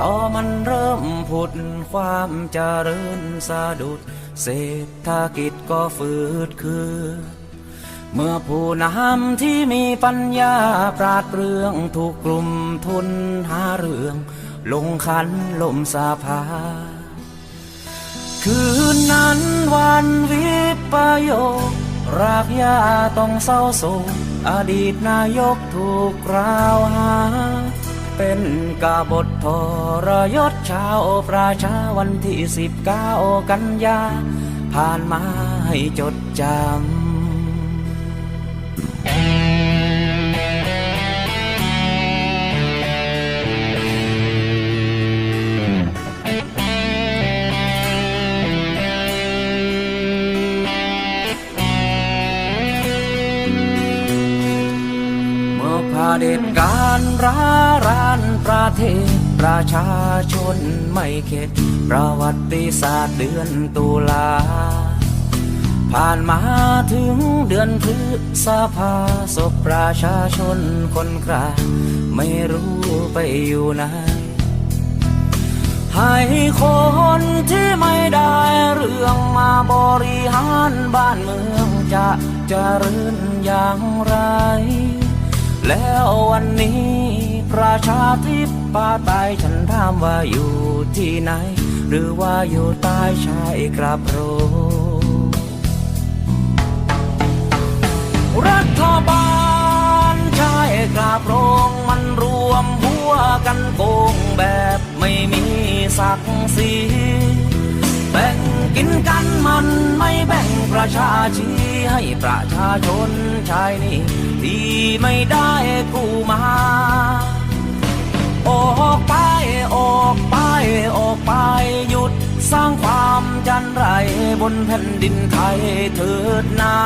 ต่อมันเริ่มพุทธความเจริญสะดุด เศรษฐกิจก็ฝืดคือ เมื่อผู้นำที่มีปัญญาปราดเปรื่องถูกกลุ่มทุนหาเรื่อง ลงขันลมสาภา คืนนั้นวันวิปโยครากหญ้าต้องเศร้าโศกอดีตนายกถูกกล่าวหา เป็นกาบททรยศชาวประชาวันที่สิบเก้ากันยา ผ่านมาให้จดจำ เด็จการร้ารานประเทศ ประชาชนไม่เข็ด ประวัติศาสตร์เดือนตุลา ผ่านมาถึงเดือนพฤษภาศพประชาชนคนกลาไม่รู้ไปอยู่ไหนให้คนที่ไม่ได้เรื่องมาบริหารบ้านเมืองจะเจริญอย่างไร แล้ววันนี้ประชาธิปไตยฉันถามว่าอยู่ที่ไหน หรือว่าอยู่ใต้ชายกระโปรงรัฐบาลชายกราบโรงมันรวมหัวกันโกงแบบไม่มีศักดิ์ศรี กินกันมันไม่แบ่งประชาชีให้ประชาชนชายนี่ที่ไม่ได้กู้มาออกไปออกไปออกไปหยุดสร้างความจันไรบนแผ่นดินไทยเถิดนา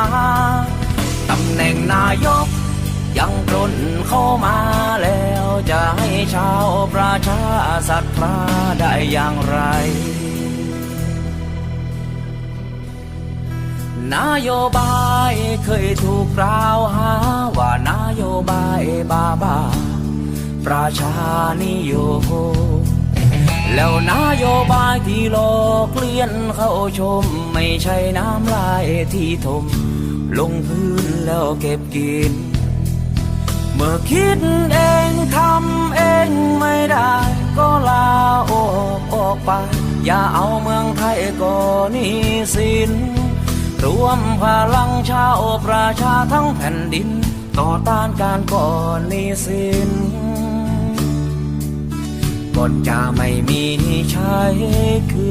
ตำแหน่งนายกยังปล้นเข้ามาแล้วจะให้ชาวประชาศรัทธาได้อย่างไร นโยบายเคยถูกกล่าวหาว่านโยบายบาบาประชานิยมแล้วนโยบายที่หลอกเลียนเข้าชม ไม่ใช่น้ำลายที่ถม ลงพื้นแล้วเก็บกิน เมื่อคิดเองทำเองไม่ได้ ก็ลาออกออกไป อย่าเอาเมืองไทยก่อหนี้สิน รวมพลังชาวประชาทั้งแผ่นดิน ต่อต้านการก่อหนี้สินก่อนจะไม่มีใช้คื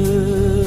น